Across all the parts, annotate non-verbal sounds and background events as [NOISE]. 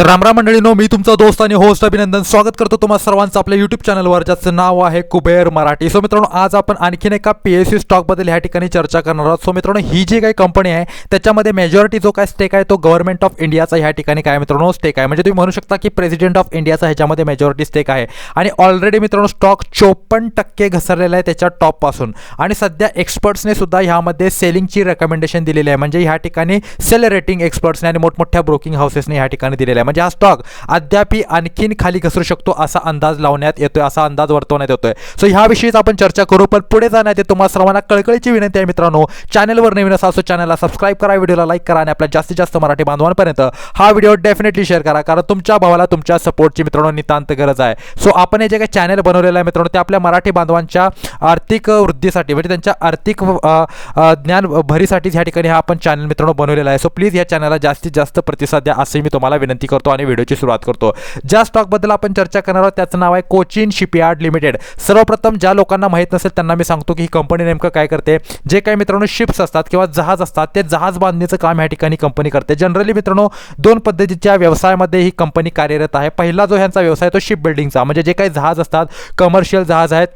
तर रामराम मंडळीनो मी तुमचा दोस्त आणि होस्ट अभिनंदन. स्वागत करतो तुम्हाला सर्वांचं आपल्या युट्यूब चॅनलवर ज्याचं नाव आहे कुबेर मराठी. सो मित्रांनो आज आपण आणखीन एका पी एस सी स्टॉकबद्दल ह्या ठिकाणी चर्चा करणार आहोत. सो मित्रांनो ही जी काही कंपनी आहे त्याच्यामध्ये मेजॉरिटी जो काय स्टेक आहे तो गव्हर्नमेंट ऑफ इंडियाचा ह्या ठिकाणी काय मित्रांनो स्टेक आहे. म्हणजे तुम्ही म्हणू शकता की प्रेसिडेंट ऑफ इंडियाचा ह्याच्यामध्ये मेजॉरिटी स्टेक आहे. आणि ऑलरेडी मित्रांनो स्टॉक चोपन्न टक्के घसरलेला आहे त्याच्या टॉपपासून आणि सध्या एक्सपर्ट्सने सुद्धा ह्यामध्ये सेलिंगची रेकमेंडेशन दिलेली आहे. म्हणजे ह्या ठिकाणी सेल रेटिंग एक्सपर्ट्सने आणि मोठमोठ्या ब्रोकिंग हाऊसेसने ह्या ठिकाणी दिलेल्या आहे. म्हणजे हा स्टॉक अद्यापी आणखीन खाली घसरू शकतो असा अंदाज लावण्यात येतोय असा अंदाज वर्तवण्यात येतोय. सो ह्याविषयीच आपण चर्चा करू पण पुढे जाण्यात तुम्हाला सर्वांना कळकळीची विनंती आहे मित्रांनो चॅनलवर नवीन असा असो चॅनलला सबस्क्राईब करा व्हिडिओला लाईक करा आणि आपल्या जास्तीत जास्त मराठी बांधवांपर्यंत हा व्हिडिओ डेफिनेटली शेअर करा कारण तुमच्या भावाला तुमच्या सपोर्टची मित्रांनो नितांत गरज आहे. सो आपण हे जे काही चॅनल बनवलेलं आहे मित्रांनो ते आपल्या मराठी बांधवांच्या आर्थिक वृद्धीसाठी म्हणजे त्यांच्या आर्थिक ज्ञान भरीसाठीच ह्या ठिकाणी हा आपण चॅनल मित्रांनो बनवलेला आहे. सो प्लीज या चॅनलला जास्तीत जास्त प्रतिसाद द्या असे मी तुम्हाला विनंती करतो. आणि व्हिडिओची सुरुवात करतो. ज्या स्टॉकबद्दल आपण चर्चा करणार आहोत त्याचं नाव आहे कोचिन शिपयार्ड लिमिटेड. सर्वप्रथम ज्या लोकांना माहीत नसेल त्यांना मी सांगतो की ही कंपनी नेमकं काय करते. जे काही मित्रांनो शिप्स असतात किंवा जहाज असतात ते जहाज बांधणीचं काम ह्या ठिकाणी कंपनी करते. जनरली मित्रांनो दोन पद्धतीच्या व्यवसायामध्ये ही कंपनी कार्यरत आहे. पहिला जो ह्यांचा व्यवसाय आहे तो शिप बिल्डिंगचा म्हणजे जे काही जहाज असतात कमर्शियल जहाज आहेत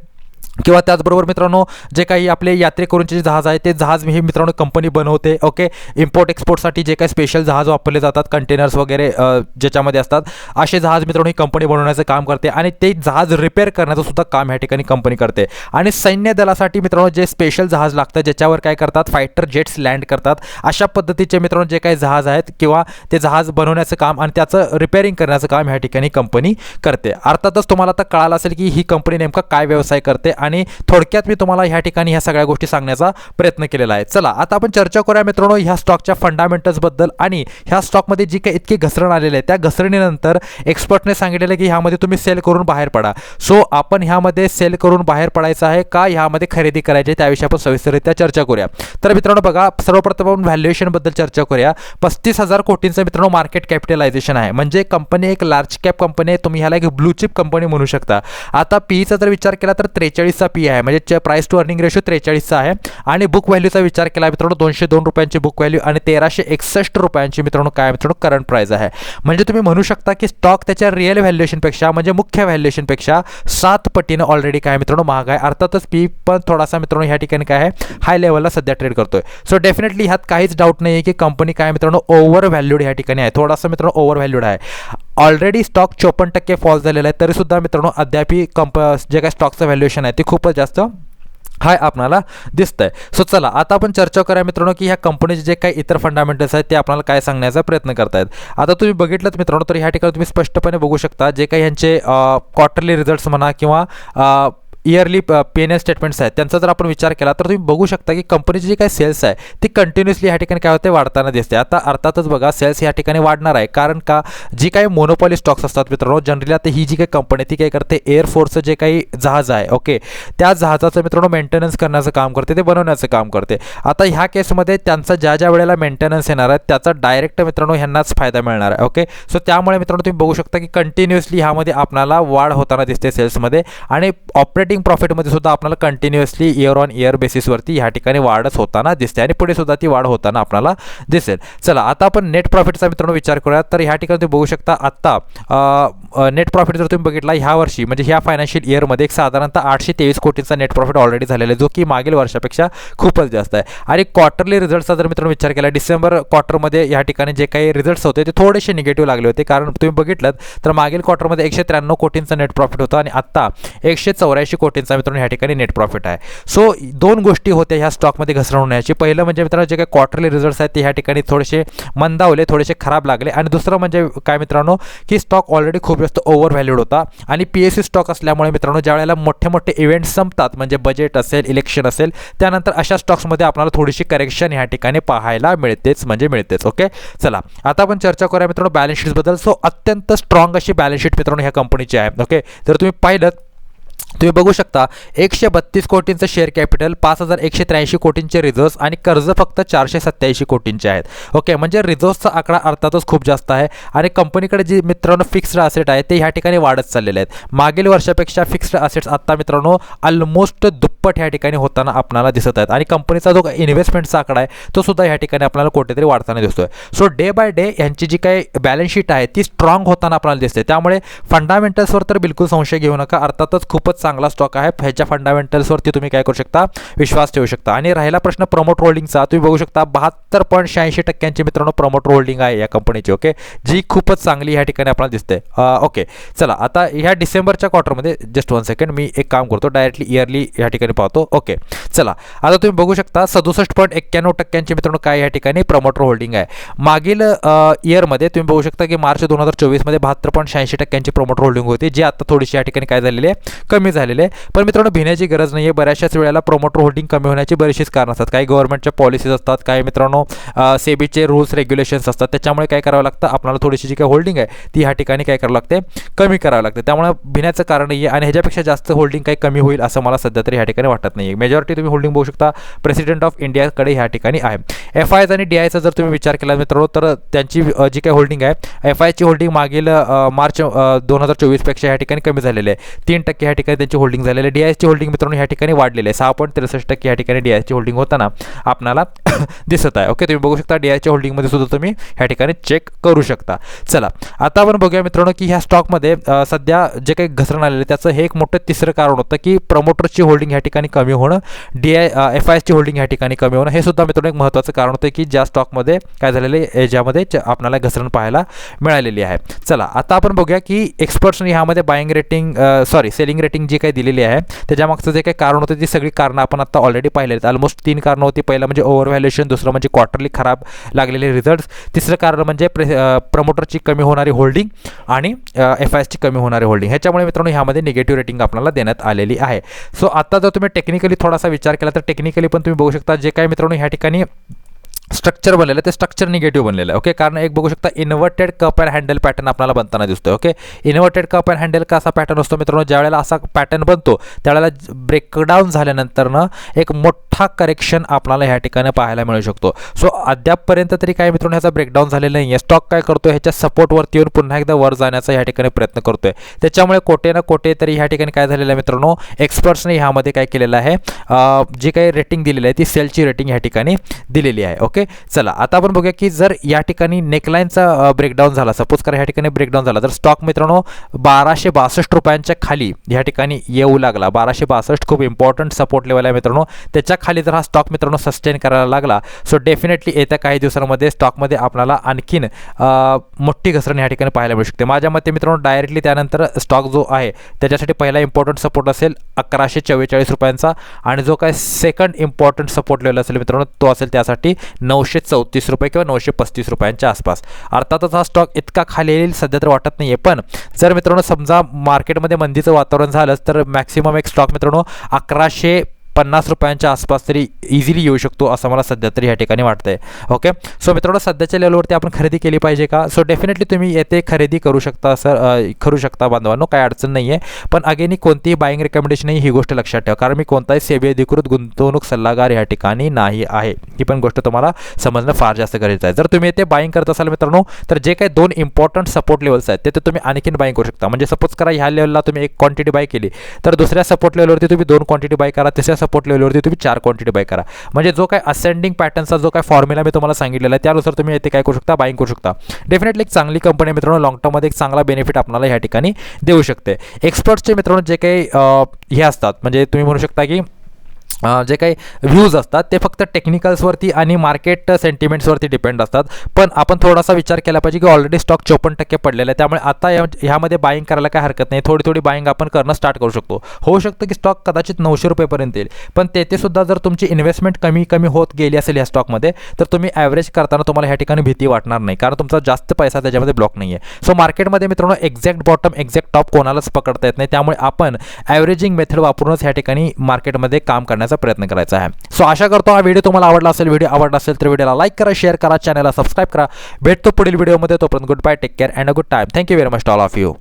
किंवा त्याचबरोबर मित्रांनो जे काही आपले यात्रेकरूंचे जे जहाज आहे ते जहाज ही मित्रांनो कंपनी बनवते ओके इम्पोर्ट एक्सपोर्टसाठी जे काही स्पेशल जहाज वापरले जातात कंटेनर्स वगैरे ज्याच्यामध्ये असतात असे जहाज मित्रांनो ही कंपनी बनवण्याचं काम करते आणि ते जहाज रिपेअर करण्याचं सुद्धा काम ह्या ठिकाणी कंपनी करते. आणि सैन्य दलासाठी मित्रांनो जे स्पेशल जहाज लागतं ज्याच्यावर काय करतात फायटर जेट्स लँड करतात अशा पद्धतीचे मित्रांनो जे काही जहाज आहेत किंवा ते जहाज बनवण्याचं काम आणि त्याचं रिपेअरिंग करण्याचं काम ह्या ठिकाणी कंपनी करते. अर्थातच तुम्हाला आता कळालं असेल की ही कंपनी नेमका काय व्यवसाय करते आणि थोडक्यात मी तुम्हाला ह्या ठिकाणी ह्या सगळ्या गोष्टी सांगण्याचा प्रयत्न केलेला आहे. चला आता आपण चर्चा करूया मित्रांनो ह्या स्टॉकच्या फंडामेंटल्सबद्दल आणि ह्या स्टॉकमध्ये जी काही इतकी घसरण आलेली आहे त्या घसरणीनंतर एक्सपर्टने सांगितलेलं की ह्यामध्ये तुम्ही सेल करून बाहेर पडा. सो आपण ह्यामध्ये सेल करून बाहेर पडायचं आहे का? ह्यामध्ये खरेदी करायची आहे त्याविषयी आपण सविस्तररित्या चर्चा करूया. तर मित्रांनो बघा सर्वप्रथम आपण व्हॅल्युएशनबद्दल चर्चा करूया. पस्तीस हजार कोटींचं मित्रांनो मार्केट कॅपिटलायझेशन आहे. म्हणजे कंपनी एक लार्ज कॅप कंपनी आहे. तुम्ही ह्याला एक ब्लू चिप कंपनी म्हणू शकता. आता पीईचा जर विचार केला तर त्रेचाळीस त्रेचाळीसचा पी आहे. म्हणजे प्राईस टू अर्निंग रेशो त्रेचाळीसचा आहे. आणि बुक व्हॅल्यूचा विचार केला मित्रांनो दोनशे दोन रुपयांची बुक व्हॅल्यू आणि तेराशे एकसष्ट रुपयांची मित्रांनो काय मित्रांनो करंट प्राईस आहे. म्हणजे तुम्ही म्हणू शकता की स्टॉक त्याच्या रिअल व्हॅल्युएशनपेक्षा म्हणजे मुख्य व्हॅल्युएशनपेक्षा सात पटीनं ऑलरेडी काय मित्रांनो महाग आहे. अर्थातच पी पण थोडासा मित्रांनो ह्या ठिकाणी काय आहे हाय लेवलला सध्या ट्रेड करतोय. सो डेफिनेटली ह्यात काहीच डाऊट नाही आहे की कंपनी काय मित्रांनो ओव्हर व्हॅल्यूड ह्या ठिकाणी आहे. थोडासा मित्रांनो ओव्हर व्हॅल्यूड आहे. ऑलरेडी स्टॉक चोपन्न टक्के फॉल झालेला आहे. तरीसुद्धा मित्रांनो अद्यापी कंप जे काय स्टॉकचं व्हॅल्युएशन आहे ते खूपच जास्त हाय आपणाला दिसतंय. सो चला आता आपण चर्चा करूया मित्रांनो की ह्या कंपनीचे जे काही इतर फंडामेंटल्स आहेत ते आपल्याला काय सांगण्याचा प्रयत्न करतायत. आता तुम्ही बघितलं मित्रांनो तर ह्या ठिकाणी तुम्ही स्पष्टपणे बघू शकता जे काही ह्यांचे क्वार्टरली रिझल्ट्स म्हणा किंवा yearly P N L statements आहेत. त्यांचा जर आपण विचार केला तर तुम्ही बघू शकता की कंपनीची जी काही सेल्स आहे ती कंटिन्युअसली ह्या ठिकाणी काय होते? वाढताना दिसते. आता अर्थातच बघा सेल्स ह्या ठिकाणी वाढणार आहे. कारण का जी काही मोनोपॉली स्टॉक्स असतात मित्रांनो जनरली आता ही जी काही कंपनी आहे ती काय करते? एअरफोर्सचं जे काही जहाज आहे ओके त्या जहाजाचं मित्रांनो मेंटेनन्स करण्याचं काम करते ते बनवण्याचं काम करते. आता ह्या केसमध्ये त्यांचा ज्या ज्या वेळेला मेंटेनन्स येणार आहे त्याचा डायरेक्ट मित्रांनो ह्यांनाच फायदा मिळणार आहे ओके सो त्यामुळे मित्रांनो तुम्ही बघू शकता की कंटिन्युअसली ह्यामध्ये आपल्याला वाढ होताना दिसते सेल्समध्ये आणि ऑपरेटिंग प्रॉफिटमध्ये सुद्धा आपल्याला कंटिन्युअसली इयर ऑन इयर बेसिसवरती ह्या ठिकाणी वाढच होताना दिसते आणि पुढे सुद्धा ती वाढ होताना आपल्याला दिसेल. चला आता आपण नेट प्रॉफिटचा मित्रांनो विचार करूया. तर ह्या ठिकाणी तुम्ही बघू शकता आत्ता नेट प्रॉफिट जर तुम्ही बघितला ह्या वर्षी म्हणजे ह्या फायनान्शियल इयरमध्ये एक साधारणतः आठशे तेवीस कोटींचा नेट प्रॉफिट ऑलरेडी झालेला आहे जो की मागील वर्षापेक्षा खूपच जास्त आहे. आणि क्वार्टरली रिझल्टचा जर मित्रांनो विचार केला डिसेंबर क्वार्टरमध्ये या ठिकाणी जे काही रिझल्ट्स होते ते थोडेसे निगेटिव्ह लागले होते. कारण तुम्ही बघितलं तर मागील क्वार्टरमध्ये एकशे त्र्याण्णव कोटींचा नेट प्रॉफिट होता आणि आत्ता एकशे चौऱ्याऐंशी कोटींचा मित्रांनो ह्या ठिकाणी नेट प्रॉफिट आहे. सो दोन गोष्टी होत्या ह्या स्टॉकमध्ये घसरण होण्याची पहिलं म्हणजे मित्रांनो जे काही क्वार्टरली रिझल्ट्स आहेत ते ह्या ठिकाणी थोडेसे मंदावले थोडेसे खराब लागले. आणि दुसरं म्हणजे काय मित्रांनो की स्टॉक ऑलरेडी खूप जास्त ओव्हर व्हॅल्यूड होता. आणि पी एस सी स्टॉक असल्यामुळे मित्रांनो ज्या वेळेला मोठे मोठे इव्हेंट संपतात म्हणजे बजेट असेल इलेक्शन असेल त्यानंतर अशा स्टॉक्समध्ये आपल्याला थोडीशी करेक्शन ह्या ठिकाणी पाहायला मिळतेच म्हणजे मिळतेच ओके चला आता आपण चर्चा करूया मित्रांनो बॅलन्स शीट्सबद्दल सो अत्यंत स्ट्रॉंग अशी बॅलन्स शीट मित्रांनो ह्या कंपनीची आहे ओके जर तुम्ही पाहिलं तुम्ही बघू शकता एकशे बत्तीस कोटींचं शेअर कॅपिटल पाच हजार एकशे त्र्याऐंशी कोटींचे रिझर्व्स आणि कर्ज फक्त चारशे सत्त्याऐंशी कोटींचे आहेत. ओके म्हणजे रिझर्व्सचा आकडा अर्थातच खूप जास्त आहे आणि कंपनीकडे जी मित्रांनो फिक्स्ड असेट आहे ते ह्या ठिकाणी वाढत चाललेले आहेत. मागील वर्षापेक्षा फिक्स्ड असेट्स आत्ता मित्रांनो ऑलमोस्ट दुप्पट ह्या ठिकाणी होताना आपल्याला दिसत आहेत. आणि कंपनीचा जो इन्व्हेस्टमेंटचा आकडा आहे तो सुद्धा ह्या ठिकाणी आपल्याला कुठेतरी वाढताना दिसतोय. सो डे बाय डे यांची जी काही बॅलन्स शीट आहे ती स्ट्रॉंग होताना आपल्याला दिसते. त्यामुळे फंडामेंटल्सवर तर बिलकुल संशय घेऊ नका. अर्थातच खूपच चांगला स्टॉक आहे. ह्याच्या फंडामेंटल्सवरती तुम्ही काय करू शकता? विश्वास ठेवू शकता. आणि राहिला प्रश्न प्रमोट होल्डिंगचा तुम्ही बघू शकता बहात्तर पॉईंट शहाऐंशी टक्क्यांची मित्रांनो प्रमोट होल्डिंग आहे या कंपनीची ओके जी खूपच चांगली ह्या ठिकाणी आपल्याला दिसते. ओके चला आता ह्या डिसेंबरच्या क्वार्टरमध्ये जस्ट वन सेकंड मी एक काम करतो डायरेक्टली इयरली या ठिकाणी पाहतो ओके चला आता तुम्ही बघू शकता सदुसष्ट पॉईंट एक्क्याण्णव टक्क्यांची मित्रांनो काय या ठिकाणी प्रमोटर होल्डिंग आहे. मागील इयरमध्ये तुम्ही बघू शकता की मार्च दोन हजार चोवीसमध्ये बहात्तर पॉईंट शहाऐंशी टक्क्यांची प्रमोटर होल्डिंग होती जी आता थोडीशी या ठिकाणी काय झालेली आहे? कमी झालेले आहे. पण मित्रांनो भिण्याची गरज नाही आहे बऱ्याचशाच वेळेला प्रोमोटर होल्डिंग कमी होण्याची बरीचशीच कारण असतात. काही गव्हर्नमेंटच्या पॉलिसीज असतात काही मित्रांनो सेबीचे रूल्स रेग्युलेशन्स असतात. त्याच्यामुळे काय करावं लागतं? आपल्याला थोडीशी जी काही होल्डिंग आहे ती ह्या ठिकाणी काय करावं लागते? कमी करावं लागते. त्यामुळे भिण्याचं कारण नाही आहे आणि ह्याच्यापेक्षा जास्त होल्डिंग काही कमी होईल असं मला सध्या तरी ह्या ठिकाणी वाटत नाही आहे मेजॉरिटी तुम्ही होल्डिंग बघू शकता. प्रेसिडेंट ऑफ इंडियाकडे ह्या ठिकाणी आहे. एफ आयज आणि डी आयचा जर तुम्ही विचार केला मित्रांनो तर त्यांची जी काही होल्डिंग आहे एफ आयची होल्डिंग मागील मार्च दोन हजार चोवीसपेक्षा ह्या ठिकाणी कमी झालेली आहे. तीन टक्के ह्या ठिकाणी त्यांची होल्डिंग झालेली आहे. डी आयची होल्डिंग मित्रांनो ह्या ठिकाणी वाढलेली आहे. सहा पॉईंट त्रेसष्ट टक्के ह्या ठिकाणी डी आयची होल्डिंग होताना आपल्याला [COUGHS] दिसत आहे. ओके तुम्ही बघू शकता डी होल्डिंगमध्ये सुद्धा तुम्ही ह्या ठिकाणी चेक करू शकता. चला आता आपण बघूया मित्रांनो की ह्या स्टॉकमध्ये सध्या जे काही घसरण आलेलं आहे त्याचं हे एक मोठं तिसरं कारण होतं की प्रमोटरची होल्डिंग ह्या ठिकाणी कमी होणं डी आय एफ आयची होल्डिंग ह्या ठिकाणी कमी होणं हे सुद्धा मित्रांनो एक महत्त्वाचं कारण होतं की ज्या स्टॉकमध्ये काय झालेलं आहे याच्यामध्ये आपल्याला घसरण पाहायला मिळालेली आहे. चला आता आपण बघूया की एक्सपर्ट्सने ह्यामध्ये buying rating sorry selling rating जी काही दिलेली आहे त्याच्यामागचं जे काही कारण होतं ती सगळी कारणं आपण आता ऑलरेडी पाहिले आहेत ऑलमोस्ट तीन कारणं होती. पहिलं म्हणजे ओव्हर व्हॅल्युएशन दुसरं म्हणजे क्वार्टरली खराब लागलेले रिझल्ट्स तिसरं कारण म्हणजे प्रे प्रमोटरची कमी होणारी होल्डिंग आणि एफ आय एसची कमी होणारी होल्डिंग ह्याच्यामुळे मित्रांनो ह्यामध्ये निगेटिव्ह रेटिंग आपल्याला देण्यात आलेली आहे. सो आता जर तुम्ही टेक्निकली थोडासा विचार केला तर टेक्निकली पण तुम्ही बघू शकता जे काही मित्रांनो ह्या ठिकाणी स्ट्रक्चर बनलेलं आहे ते स्ट्रक्चर निगेटिव्ह बनलेलं आहे ओके कारण एक बघू शकता inverted cup and handle pattern आपल्याला बनताना दिसतो okay inverted cup and handle का असा पॅटर्न असतो मित्रांनो? ज्यावेळेला असा पॅटर्न बनतो त्यावेळेला ब्रेकडाऊन झाल्यानंतरनं एक मोठा करेक्शन आपल्याला ह्या ठिकाणी पाहायला मिळू शकतो. सो अद्यापपर्यंत तरी काय मित्रांनो ह्याचा ब्रेकडाऊन झालेला नाही आहे स्टॉक काय करतो ह्याच्या सपोर्टवरती येऊन पुन्हा एकदा वर जाण्याचा ह्या ठिकाणी प्रयत्न करतोय. त्याच्यामुळे कोटे ना कोटे तरी ह्या ठिकाणी काय झालेलं आहे मित्रांनो एक्सपर्ट्सने ह्यामध्ये काय केलेलं आहे जी काही रेटिंग दिलेली आहे ती सेलची रेटिंग ह्या ठिकाणी दिलेली आहे ओके चला आता आपण बघूया की जर या ठिकाणी नेकलाईनचा ब्रेकडाऊन झाला सपोज करा ह्या ठिकाणी ब्रेकडाऊन झाला तर स्टॉक मित्रांनो बाराशे बासष्ट रुपयांच्या खाली ह्या ठिकाणी येऊ लागला बाराशे बासष्ट खूप इम्पॉर्टंट सपोर्ट लेवल आहे मित्रांनो त्याच्याखाली जर हा स्टॉक मित्रांनो सस्टेन करायला लागला सो डेफिनेटली येत्या काही दिवसांमध्ये स्टॉकमध्ये आपल्याला आणखीन मोठी घसरण ह्या ठिकाणी पाहायला मिळू शकते. माझ्या मते मित्रांनो डायरेक्टली त्यानंतर स्टॉक जो आहे त्याच्यासाठी पहिला इम्पॉर्टंट सपोर्ट असेल अकराशे चव्वेचाळीस रुपयांचा आणि जो काय सेकंड इम्पॉर्टंट सपोर्ट लेवल असेल मित्रांनो तो असेल त्यासाठी नऊ नऊशे चौतीस रुपये किंवा नऊशे पस्तीस रुपयांच्या आसपास. अर्थातच हा स्टॉक इतका खाली येईल सध्या तर वाटत नाही आहे पण जर मित्रांनो समजा मार्केटमध्ये मंदीचं वातावरण झालंच तर मॅक्सिमम एक स्टॉक मित्रांनो अकराशे पन्नास रुपयांच्या आसपास तरी इझिली येऊ शकतो असं मला सध्या तरी या ठिकाणी वाटतं आहे ओके सो मित्रांनो सध्याच्या लेवलवरती आपण खरेदी केली पाहिजे का? सो डेफिनेटली तुम्ही येथे खरेदी करू शकता सर करू शकता बांधवांनो काय अडचण नाही आहे पण अगेनी कोणतीही बाईंग रेकमेंडेशन ही गोष्ट लक्षात ठेवा. कारण मी कोणताही सेबी अधिकृत गुंतवणूक सल्लागार या ठिकाणी नाही आहे. ही पण गोष्ट तुम्हाला समजणं फार जास्त गरजेचं आहे. जर तुम्ही येथे बाईंग करत असाल मित्रांनो तर जे काही दोन इम्पॉर्टंट सपोर्ट लेवल्स आहेत ते तुम्ही आणखीन बाईंग करू शकता. म्हणजे सपोज करा ह्या लेवलला तुम्ही एक क्वांटिटी बाय केली तर दुसऱ्या सपोर्ट लेवलवरती तुम्ही दोन क्वांटिटी बाय करा तिसऱ्या सपोर्ट लेवलवरती तुम्ही चार क्वांटिटी बाय करा. म्हणजे जो काय असेंडिंग पॅटर्नचा जो काय फॉर्म्युला मी तुम्हाला सांगितलेला आहे त्यानुसार तुम्ही येथे काय करू शकता बाईंग करू शकता. डेफिनेटली एक चांगली कंपनी मित्रांनो लॉंग टर्ममध्ये एक चांगला बेनिफिट आपल्याला या ठिकाणी देऊ शकते. एक्सपर्ट्सचे मित्रांनो जे काही हे असतात म्हणजे तुम्ही म्हणू शकता की जे काही व्ह्यूज असतात ते फक्त टेक्निकल्सवरती आणि मार्केट सेंटिमेंट्सवरती डिपेंड असतात. पण आपण थोडासा विचार केला पाहिजे की ऑलरेडी स्टॉक चोपन्न टक्के पडलेला आहे. त्यामुळे आता या ह्यामध्ये बाईंग करायला काय हरकत नाही. थोडी थोडी बाईंग आपण करणं स्टार्ट करू शकतो. होऊ शकतं की स्टॉक कदाचित नऊशे रुपयेपर्यंत येईल. पण तेथे सुद्धा जर तुमची इन्व्हेस्टमेंट कमी कमी होत गेली असेल या स्टॉकमध्ये तर तुम्ही ॲव्हरेज करताना तुम्हाला ह्या ठिकाणी भीती वाटणार नाही. कारण तुमचा जास्त पैसा त्याच्यामध्ये ब्लॉक नाही आहे सो मार्केटमध्ये मित्रांनो एक्झॅक्ट बॉटम एक्झॅक्ट टॉप कोणालाच पकडता येत नाही. त्यामुळे आपण ॲव्हरेजिंग मेथड वापरूनच ह्या ठिकाणी मार्केटमध्ये काम करण्याचा प्रयत्न करायचा आहे. सो आशा करतो हा व्हिडिओ तुम्हाला आवडला असेल. व्हिडिओ आवडला असेल तर व्हिडिओला लाईक करा शेअर करा चॅनलला सबस्क्राईब करा. भेटतो पुढील व्हिडिओमध्ये तोपर्यंत good bye take care and a good time thank you very much all of you